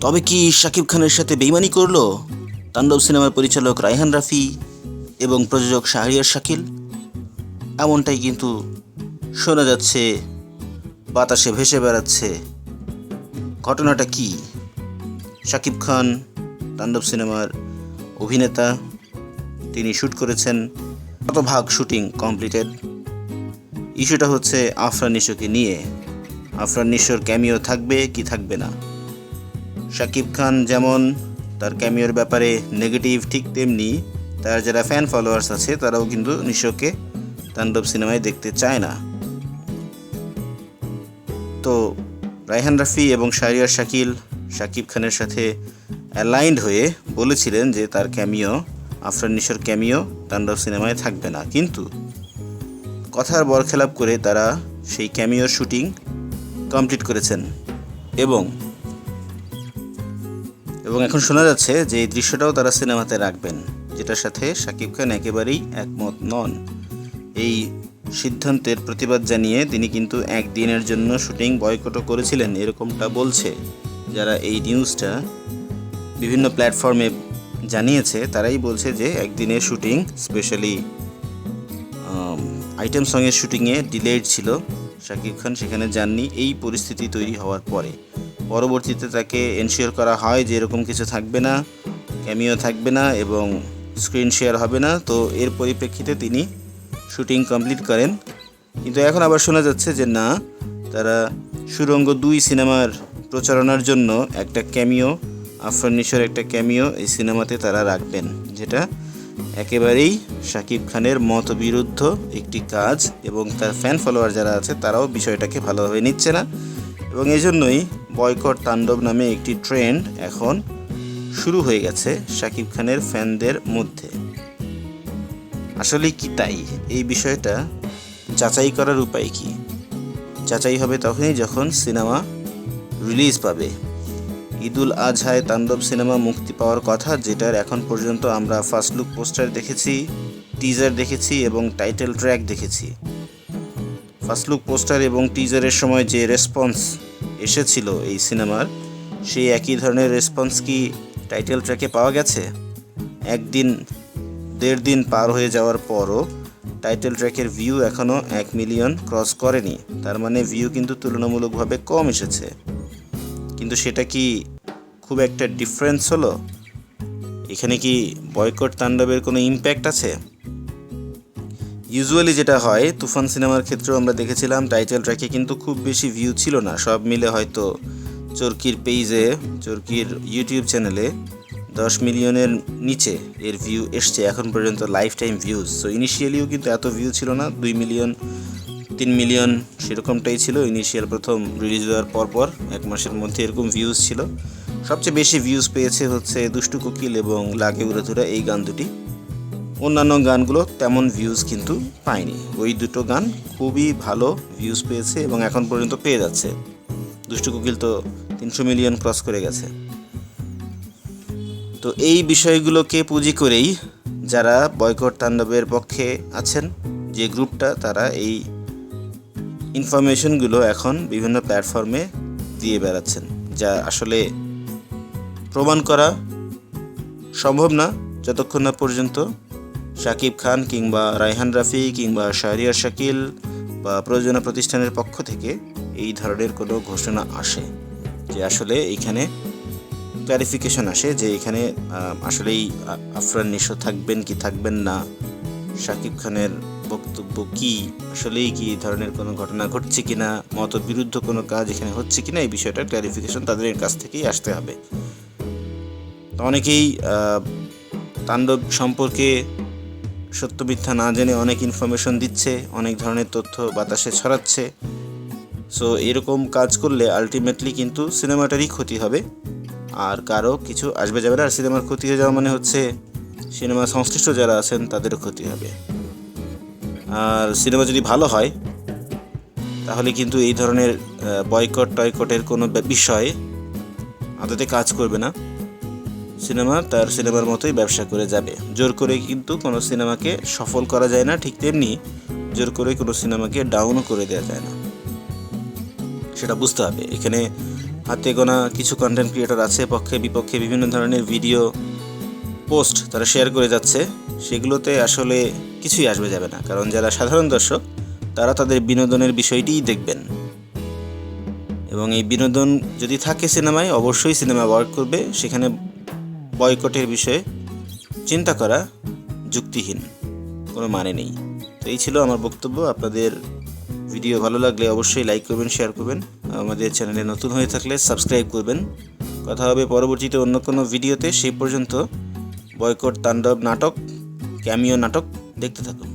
তবে কি শাকিব খানের সাথে বেইমানি করল? তাণ্ডব সিনেমার পরিচালক রায়হান রাফি এবং প্রযোজক শাহরিয়ার শাকিল? এমনটাই কিন্তু শোনা যাচ্ছে, বাতাসে ভেসে বেড়াচ্ছে। ঘটনাটা কি? শাকিব খান, তাণ্ডব সিনেমার অভিনেতা, তিনি শ্যুট করেছেন কত ভাগ শুটিং কমপ্লিটেড। ইস্যুটা হচ্ছে আফরান নিশোকে নিয়ে। আফরান নিশোর ক্যামিও থাকবে কি থাকবে না? শাকিব খান যেমন তার ক্যামিওর ব্যাপারে নেগেটিভ ঠিক তেমনি তার যারা ফ্যান ফলোয়ার্স আছে, তারাও কিন্তু নিশোকে তাণ্ডব সিনেমায় দেখতে চায় না। তো রায়হান রাফি এবং শাহরিয়ার শাকিল শাকিব খানের সাথে অ্যালাইন্ড হয়ে বলেছিলেন যে তার ক্যামিও, আফরান নিশোর ক্যামিও তাণ্ডব সিনেমায় থাকবে না। কিন্তু কথার বরখেলাপ করে তারা সেই ক্যামিওর শুটিং কমপ্লিট করেছেন এবং এবং এখন শোনা যাচ্ছে যে এই দৃশ্যটাও তারা সিনেমাতে রাখবেন, যেটার সাথে শাকিব খান একেবারেই একমত নন। এই সিদ্ধান্তের প্রতিবাদ জানিয়ে তিনি কিন্তু একদিনের জন্য শুটিং বয়কটও করেছিলেন, এরকমটা বলছে। যারা এই নিউজটা বিভিন্ন প্ল্যাটফর্মে জানিয়েছে, তারাই বলছে যে একদিনের শুটিং, স্পেশালি আইটেম সংয়ের শুটিংয়ে ডিলেড ছিল। শাকিব খান সেখানে যাননি, এই পরিস্থিতি তৈরি হওয়ার পরে। পরবর্তীতে তাকে এনশিওর করা হয় যে এরকম কিছু থাকবে না ক্যামিও থাকবে না এবং স্ক্রিন শেয়ার হবে না। তো এর পরিপ্রেক্ষিতে তিনি শুটিং কমপ্লিট করেন। কিন্তু এখন আবার শোনা যাচ্ছে যে না, তারা সুরঙ্গ দুই সিনেমার প্রচারণার জন্য একটা ক্যামিও আফরান একটা ক্যামিও এই সিনেমাতে তারা রাখবেন, যেটা একেবারেই শাকিব খানের মতবিরুদ্ধ একটি কাজ এবং তার ফ্যান ফলোয়ার যারা আছে তারাও বিষয়টাকে ভালোভাবে নিচ্ছে না। এবং এই জন্যই বয়কট তাণ্ডব নামে একটি ট্রেন্ড এখন শুরু হয়ে গেছে শাকিব খানের ফ্যানদের মধ্যে। আসলে কি তাই? এই বিষয়টা যাচাই করার উপায় কি? যাচাই হবে তখনই যখন সিনেমা রিলিজ পাবে। ঈদুল আজহায় তাণ্ডব সিনেমা মুক্তি পাওয়ার কথা যেটার এখন পর্যন্ত আমরা ফার্স্ট লুক পোস্টার দেখেছি, টিজার দেখেছি এবং টাইটেল ট্র্যাক দেখেছি। ফার্স্ট লুক পোস্টার এবং টিজারের সময় যে রেসপন্স এসেছিল এই সিনেমার, সেই একই ধরনের রেসপন্স কি টাইটেল ট্র্যাকে পাওয়া গেছে? একদিন, দেড় দিন পার হয়ে যাওয়ার পরও টাইটেল ট্র্যাকের ভিউ এখনও এক মিলিয়ন ক্রস করেনি। তার মানে ভিউ কিন্তু তুলনামূলকভাবে কম এসেছে। কিন্তু সেটা কি খুব একটা ডিফারেন্স হলো? এখানে কি বয়কট তাণ্ডবের কোনো ইম্প্যাক্ট আছে? ইউজুয়ালি যেটা হয়, তুফান সিনেমার ক্ষেত্রেও আমরা দেখেছিলাম টাইটেল ট্র্যাকে কিন্তু খুব বেশি ভিউ ছিল না। সব মিলে হয়তো চরকির পেজে চরকির ইউটিউব চ্যানেলে দশ মিলিয়নের নিচে এর ভিউ এসছে। এখন পর্যন্ত লাইফ টাইম ভিউজ সো ইনিশিয়ালিও কিন্তু এত ভিউ ছিল না, দুই মিলিয়ন, তিন মিলিয়ন সেরকমটাই ছিল। ইনিশিয়াল প্রথম রিলিজ হওয়ার পর পর এক মাসের মধ্যে এরকম ভিউজ ছিল। সবচেয়ে বেশি ভিউজ পেয়েছে হচ্ছে দুষ্টু কোকিল এবং লাগে উড়াধুরা এই গান দুটি। অন্যান্য গানগুলো তেমন ভিউজ কিন্তু পায়নি। ওই দুটো গান খুবই ভালো ভিউজ পেয়েছে এবং এখন পর্যন্ত পেয়ে যাচ্ছে। দুষ্টু কোকিল তো তিনশো মিলিয়ন ক্রস করে গেছে। তো এই বিষয়গুলোকে পুঁজি করেই যারা বয়কট তাণ্ডবের পক্ষে আছেন, যে গ্রুপটা, তারা এই ইনফরমেশনগুলো এখন বিভিন্ন প্ল্যাটফর্মে দিয়ে বেড়াচ্ছেন, যা আসলে প্রমাণ করা সম্ভব না যতক্ষণ না পর্যন্ত শাকিব খান কিংবা রায়হান রাফি কিংবা শাহরিয়ার শাকিল বা প্রযোজনা প্রতিষ্ঠানের পক্ষ থেকে এই ধরনের কোনো ঘোষণা আসে যে আসলে এইখানে ক্লারিফিকেশন আসে যে এখানে আসলেই আফরান নিশো থাকবেন কি থাকবেন না, শাকিব খানের বক্তব্য কি, আসলেই কি এই ধরনের কোনো ঘটনা ঘটছে কিনা মত বিরুদ্ধ কোনো কাজ এখানে হচ্ছে কি না এই বিষয়টা ক্লারিফিকেশন তাদের কাছ থেকেই আসতে হবে। তো অনেকেই তাণ্ডব সম্পর্কে সত্য মিথ্যা না জেনে অনেক ইনফরমেশন দিচ্ছে, অনেক ধরনের তথ্য বাতাসে ছড়াচ্ছে। সো এরকম কাজ করলে আলটিমেটলি কিন্তু সিনেমাটারই ক্ষতি হবে। আর কারও কিছু আসবে যাবে না, আর সিনেমার ক্ষতি হয়ে যাওয়া মানে হচ্ছে সিনেমা সংশ্লিষ্ট যারা আছেন তাদেরও ক্ষতি হবে। আর সিনেমা যদি ভালো হয়, তাহলে কিন্তু এই ধরনের বয়কট টয়কটের কোনো বিষয় আদতে কাজ করবে না। সিনেমা তার সিনেমার মতোই ব্যবসা করে যাবে। জোর করে কিন্তু কোনো সিনেমাকে সফল করা যায় না, ঠিক তেমনি জোর করে কোনো সিনেমাকে ডাউনও করে দেওয়া যায় না। সেটা বুঝতে হবে। এখানে হাতে গোনা কিছু কন্টেন্ট ক্রিয়েটর আছে, পক্ষে বিপক্ষে বিভিন্ন ধরনের ভিডিও পোস্ট তারা শেয়ার করে যাচ্ছে। সেগুলোতে আসলে কিছুই আসবে যাবে না। কারণ যারা সাধারণ দর্শক, তারা তাদের বিনোদনের বিষয়টিই দেখবেন। এবং এই বিনোদন যদি থাকে সিনেমায়, অবশ্যই সিনেমা ওয়ার্ক করবে। সেখানে বয়কটের বিষয়ে চিন্তা করা যুক্তিহীন, কোনো মানে নেই। তো এই ছিল আমার বক্তব্য। আপনাদের ভিডিও ভালো লাগলে অবশ্যই লাইক করবেন শেয়ার করবেন। আমাদের চ্যানেলে নতুন হয়ে থাকলে সাবস্ক্রাইব করবেন। কথা হবে পরবর্তীতে অন্য কোনো ভিডিওতে। সেই পর্যন্ত বয়কট তাণ্ডব নাটক, ক্যামিও নাটক দেখতে থাকুন।